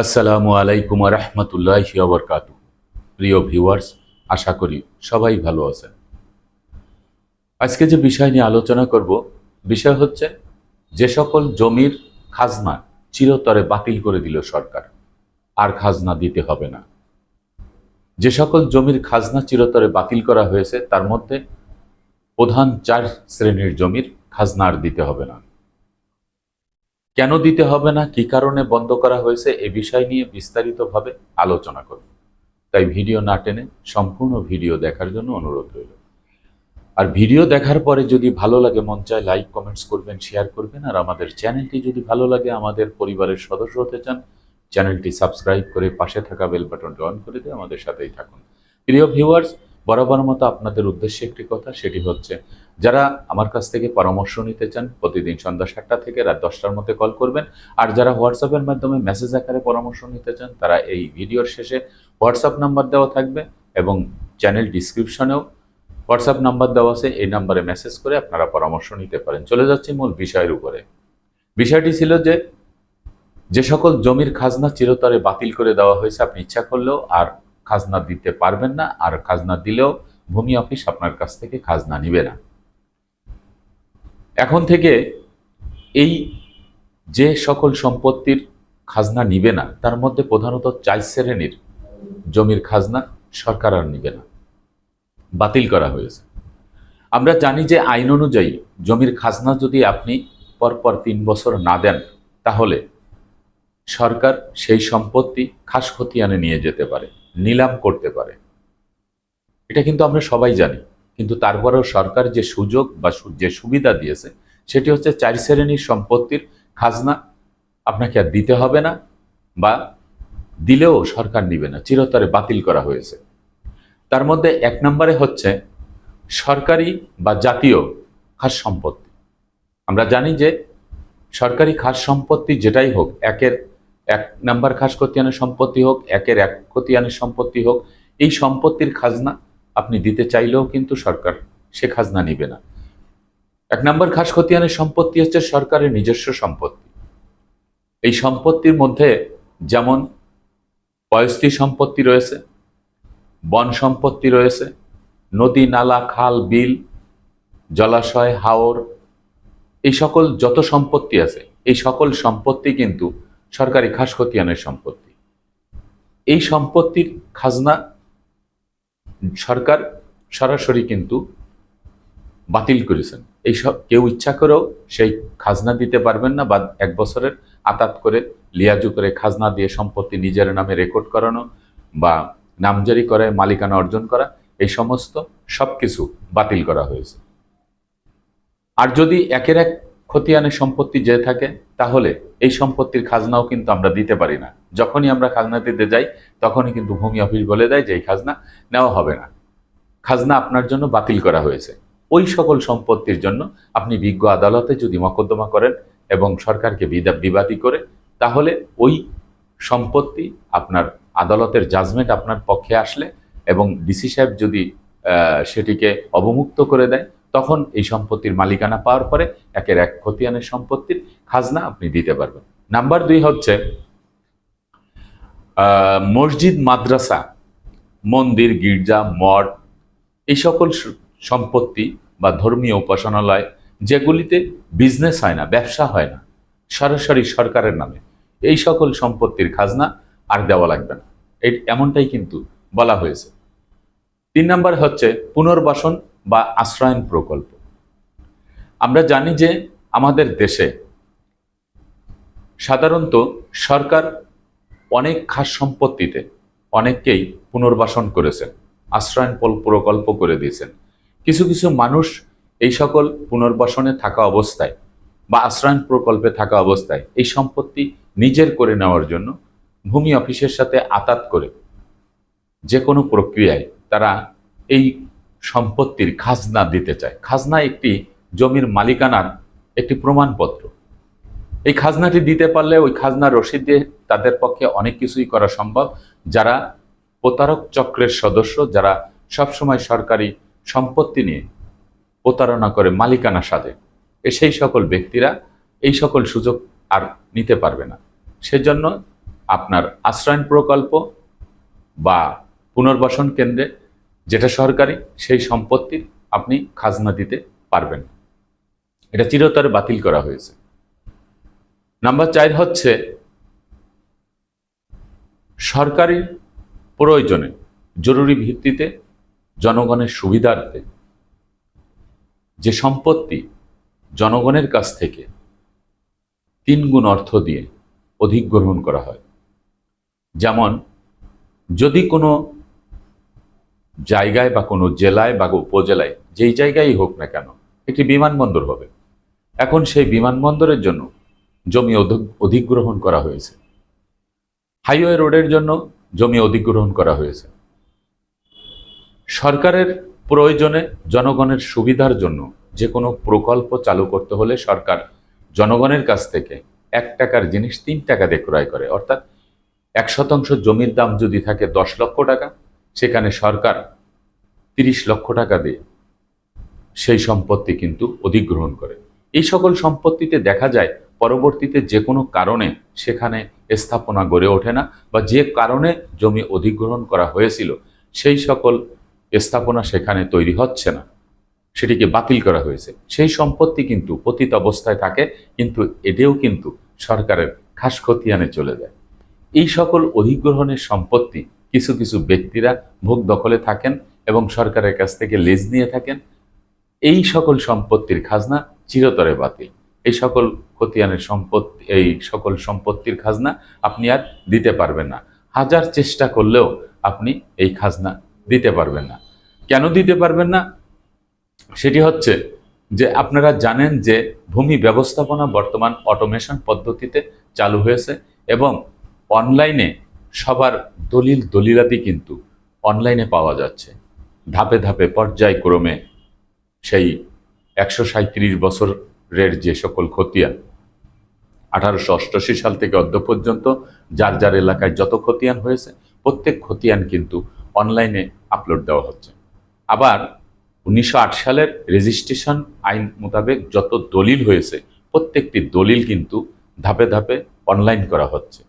আসসালামু আলাইকুম রহমতুল্লাহ বরকাত প্রিয় ভিউয়ার্স, আশা করি সবাই ভালো আছেন। আজকে যে বিষয় নিয়ে আলোচনা করব, বিষয় হচ্ছে যে সকল জমির খাজনা চিরতরে বাতিল করে দিল সরকার, আর খাজনা দিতে হবে না। যে সকল জমির খাজনা চিরতরে বাতিল করা হয়েছে, তার মধ্যে প্রধান চার শ্রেণির জমির খাজনা আর দিতে হবে না। কেন দিতে হবে না, কি কারণে বন্ধ করা হয়েছে, এ বিষয় নিয়ে বিস্তারিতভাবে আলোচনা করব। তাই ভিডিও না টেনে সম্পূর্ণ ভিডিও দেখার জন্য অনুরোধ রইল। আর ভিডিও দেখার পরে যদি ভালো লাগে, মন চায় লাইক, কমেন্টস করবেন, শেয়ার করবেন, আর আমাদের চ্যানেলটি যদি ভালো লাগে, আমাদের পরিবারের সদস্য হতে চান, চ্যানেলটি সাবস্ক্রাইব করে পাশে থাকা বেল বাটনটি অন করে দিয়ে আমাদের সাথেই থাকুন। প্রিয় ভিউয়ার্স বরাবর মতো আপনাদের উদ্দেশ্যে একটি কথা, সেটি হচ্ছে, যারা আমার কাছ থেকে পরামর্শ নিতে চান, প্রতিদিন সন্ধ্যা সাতটা থেকে রাত দশটার মধ্যে কল করবেন। আর যারা হোয়াটসঅ্যাপের মাধ্যমে মেসেজ আকারে পরামর্শ নিতে চান, তারা এই ভিডিওর শেষে হোয়াটসঅ্যাপ নাম্বার দেওয়া থাকবে এবং চ্যানেল ডিসক্রিপশনেও হোয়াটসঅ্যাপ নাম্বার দেওয়া আছে, এই নাম্বারে মেসেজ করে আপনারা পরামর্শ নিতে পারেন। চলে যাচ্ছি মূল বিষয়ের উপরে। বিষয়টি ছিল যে যে সকল জমির খাজনা চিরতরে বাতিল করে দেওয়া হয়েছে, আপনি ইচ্ছা করলেও, আর খাজনা দিতে পারবেন না, আর খাজনা দিলেও ভূমি অফিস আপনার কাছ থেকে খাজনা নিবে না। এখন থেকে এই যে সকল সম্পত্তির খাজনা নিবে না, তার মধ্যে প্রধানত চার শ্রেণির জমির খাজনা সরকার আর নিবে না। বাতিল করা হয়েছে। আমরা জানি যে আইন অনুযায়ী জমির খাজনা যদি আপনি পরপর তিন বছর না দেন, তাহলে সরকার সেই সম্পত্তি খাস খতিয়ানে নিয়ে যেতে পারে। নিলাম করতে পারে। এটা কিন্তু আমরা সবাই জানি। কিন্তু তারপরেও সরকার যে সুযোগ বা যে সুবিধা দিয়েছে, সেটি হচ্ছে চার শ্রেণির সম্পত্তির খাজনা আপনাকে আর দিতে হবে না বা দিলেও সরকার নিবে না, চিরতরে বাতিল করা হয়েছে। তার মধ্যে এক নম্বরে হচ্ছে সরকারি বা জাতীয় খাস সম্পত্তি। আমরা জানি যে সরকারি খাস সম্পত্তি যেটাই হোক, একের এক নাম্বার খাস খতিয়ানের সম্পত্তি হোক, একের এক খতিয়ানের সম্পত্তি হোক, এই সম্পত্তির খাজনা আপনি দিতে চাইলেও কিন্তু সরকার সে খাজনা নিবে না। এক নম্বর খাস খতিয়ানের সম্পত্তি হচ্ছে সরকারের নিজস্ব সম্পত্তি। এই সম্পত্তির মধ্যে যেমন পয়স্তি সম্পত্তি রয়েছে, বন সম্পত্তি রয়েছে, নদী, নালা, খাল, বিল, জলাশয়, হাওর, এই সকল যত সম্পত্তি আছে, এই সকল সম্পত্তি কিন্তু সরকারি খাস খতিয়ানের সম্পত্তি। এই সম্পত্তির খাজনা সরকার সরাসরি কিন্তু বাতিল করেছেন। এই সব কেউ ইচ্ছা করেও সেই খাজনা দিতে পারবেন না বা এক বছরের আতাত করে লিয়াজু করে খাজনা দিয়ে সম্পত্তি নিজের নামে রেকর্ড করানো বা নামজারি করে, মালিকানা অর্জন করা, এই সমস্ত সব কিছু বাতিল করা হয়েছে। আর যদি একের এক খতিয়ানের সম্পত্তি যে থাকে, তাহলে এই সম্পত্তির খাজনাও কিন্তু আমরা দিতে পারি না। যখনই আমরা খাজনা দিতে যাই, তখনই কিন্তু ভূমি অফিস বলে দেয় যে এই খাজনা নেওয়া হবে না। খাজনা আপনার জন্য বাতিল করা হয়েছে। ওই সকল সম্পত্তির জন্য আপনি বিজ্ঞ আদালতে যদি মকদ্দমা করেন এবং সরকারকে বিদা- বিবাদী করে, তাহলে ওই সম্পত্তি আপনার আদালতের জাজমেন্ট আপনার পক্ষে আসলে এবং ডিসি সাহেব যদি সেটিকে অবমুক্ত করে দেয় তখন এই সম্পত্তির মালিকানা পাওয়ার পরে একের এক খতিয়ানের সম্পত্তির খাজনা আপনি দিতে পারবেন। নাম্বার দুই হচ্ছে মসজিদ, মাদ্রাসা, মন্দির, গির্জা, মঠ, এই সকল সম্পত্তি বা ধর্মীয় উপাসনালয় যেগুলিতে বিজনেস হয় না, ব্যবসা হয় না, সরাসরি সরকারের নামে এই সকল সম্পত্তির খাজনা আর দেওয়া লাগবে না। এমনটাই কিন্তু বলা হয়েছে। তিন নম্বর হচ্ছে পুনর্বাসন বা আশ্রয়ন প্রকল্প। আমরা জানি যে আমাদের দেশে সাধারণত সরকার অনেক খাস সম্পত্তিতে অনেককেই পুনর্বাসন করেছেন আশ্রয়ন প্রকল্প করে দিয়েছেন। কিছু কিছু মানুষ এই সকল পুনর্বাসনে থাকা অবস্থায় বা আশ্রয়ন প্রকল্পে থাকা অবস্থায় এই সম্পত্তি নিজের করে নেওয়ার জন্য ভূমি অফিসের সাথে আতাত করে যে কোনো প্রক্রিয়ায় তারা এই সম্পত্তির খাজনা দিতে চায়। খাজনা একটি জমির মালিকানার একটি প্রমাণপত্র। এই খাজনাটি দিতে পারলে ওই খাজনা রসিদ দিয়ে তাদের পক্ষে অনেক কিছুই করা সম্ভব। যারা প্রতারক চক্রের সদস্য, যারা সবসময় সরকারি সম্পত্তি নিয়ে প্রতারণা করে মালিকানা সাজে, এ সেই সকল ব্যক্তিরা এই সকল সুযোগ আর নিতে পারবে না। সেজন্য আপনার আশ্রয়ণ প্রকল্প বা পুনর্বাসন কেন্দ্রে যেটা সরকারি, সেই সম্পত্তির আপনি খাজনা দিতে পারবেন। এটা চিরতরে বাতিল করা হয়েছে। নাম্বার চার হচ্ছে, সরকারি প্রয়োজনে, জরুরি ভিত্তিতে, জনগণের সুবিধার্থে, যে সম্পত্তি জনগণের কাছ থেকে তিন গুণ অর্থ দিয়ে অধিগ্রহণ করা হয়। যেমন, যদি কোনো জায়গায় বা কোনো জেলায় বা উপজেলায়, যেই জায়গায় হোক না কেন, একটি বিমানবন্দর হবে। এখন সেই বিমানবন্দরের জন্য জমি অধিগ্রহণ করা হয়েছে। হাইওয়ে রোডের জন্য জমি অধিগ্রহণ করা হয়েছে। সরকারের প্রয়োজনে জনগণের সুবিধার জন্য যে কোনো প্রকল্প চালু করতে হলে সরকার জনগণের কাছ থেকে এক টাকার জিনিস তিন টাকা দিয়ে ক্রয় করে। অর্থাৎ এক শতাংশ জমির দাম যদি থাকে দশ লক্ষ টাকা সেখানে সরকার তিরিশ লক্ষ টাকা দিয়ে সেই সম্পত্তি কিন্তু অধিগ্রহণ করে। এই সকল সম্পত্তিতে দেখা যায় পরবর্তীতে যে কোনো কারণে সেখানে স্থাপনা গড়ে ওঠে না বা যে কারণে জমি অধিগ্রহণ করা হয়েছিল, সেই সকল স্থাপনা সেখানে তৈরি হচ্ছে না। সেটিকে বাতিল করা হয়েছে। সেই সম্পত্তি কিন্তু পতিত অবস্থায় থাকে, কিন্তু এটাও কিন্তু সরকারের খাস খতিয়ানে চলে যায়। এই সকল অধিগ্রহণের সম্পত্তি কিছু কিছু ব্যক্তিরা ভোগ দখলে থাকেন এবং সরকারের কাছ থেকে লেজ নিয়ে থাকেন। এই সকল সম্পত্তির খাজনা চিরতরে বাতিল। এই সকল খতিয়ানের সম্পত্তি এই সকল সম্পত্তির খাজনা আপনি আর দিতে পারবেন না। হাজার চেষ্টা করলেও আপনি এই খাজনা দিতে পারবেন না। কেন দিতে পারবেন না? সেটি হচ্ছে যে আপনারা জানেন যে ভূমি ব্যবস্থাপনা বর্তমান অটোমেশন পদ্ধতিতে চালু হয়েছে এবং অনলাইনে সবার দলিল দলিলাতি কিন্তু অনলাইনে পাওয়া যাচ্ছে। ধাপে ধাপে পর্যায়ক্রমে সেই একশো সাঁত্রিশ বছরের যে সকল খতিয়ান আঠারোশো অষ্টআশি সাল থেকে অদ্য পর্যন্ত যার যার এলাকায় যত খতিয়ান হয়েছে, প্রত্যেক খতিয়ান কিন্তু অনলাইনে আপলোড দেওয়া হচ্ছে। আবার উনিশশো আট সালের রেজিস্ট্রেশন আইন মোতাবেক যত দলিল হয়েছে, প্রত্যেকটি দলিল কিন্তু ধাপে ধাপে অনলাইন করা হচ্ছে।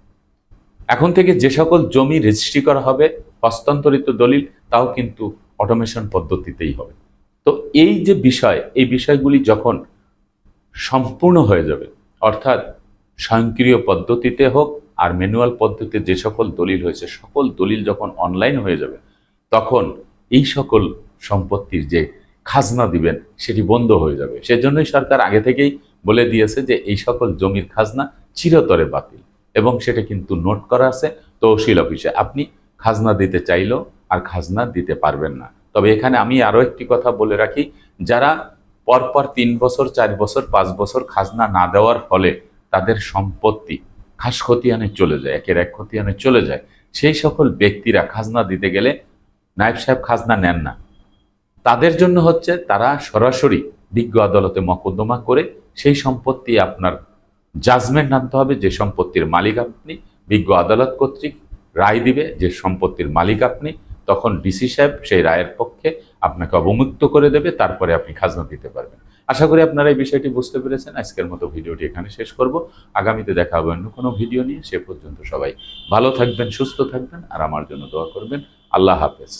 এখন থেকে যে সকল জমি রেজিস্ট্রি করা হবে, হস্তান্তরিত দলিল, তাও কিন্তু অটোমেশন পদ্ধতিতেই হবে। তো এই যে বিষয়, এই বিষয়গুলি যখন সম্পূর্ণ হয়ে যাবে, অর্থাৎ স্বয়ংক্রিয় পদ্ধতিতে হোক আর ম্যানুয়াল পদ্ধতিতে যে সকল দলিল হয়েছে, সকল দলিল যখন অনলাইন হয়ে যাবে, তখন এই সকল সম্পত্তির যে খাজনা দিবেন, সেটি বন্ধ হয়ে যাবে। সেজন্যই সরকার আগে থেকেই বলে দিয়েছে যে এই সকল জমির খাজনা চিরতরে বাতিল। এবং সেটা কিন্তু নোট করা আছে, তহসিল অফিসে। আপনি খাজনা দিতে চাইলেও আর খাজনা দিতে পারবেন না। তবে এখানে আমি আরও একটি কথা বলে রাখি, যারা পরপর তিন বছর, চার বছর, পাঁচ বছর খাজনা না দেওয়ার ফলে তাদের সম্পত্তি খাস খতিয়ানে চলে যায়, একের এক খতিয়ানে চলে যায়। সেই সকল ব্যক্তিরা খাজনা দিতে গেলে নায়েব সাহেব খাজনা নেন না। তাদের জন্য হচ্ছে তারা সরাসরি বিজ্ঞ আদালতে মকদ্দমা করে সেই সম্পত্তি আপনার জাজমেন্ট আনতে হবে, যে সম্পত্তির মালিক আপনি, বিজ্ঞ আদালত কর্তৃক রায় দিবে যে সম্পত্তির মালিক আপনি, তখন ডিসি সাহেব সেই রায়ের পক্ষে আপনাকে অবমুক্ত করে দেবে, তারপরে আপনি খাজনা দিতে পারবেন। আশা করি আপনারা এই বিষয়টি বুঝতে পেরেছেন। আজকের মতো ভিডিওটি এখানে শেষ করব। আগামীতে দেখা হবে অন্য কোনো ভিডিও নিয়ে। সে পর্যন্ত সবাই ভালো থাকবেন, সুস্থ থাকবেন, আর আমার জন্য দোয়া করবেন। আল্লাহ হাফেজ।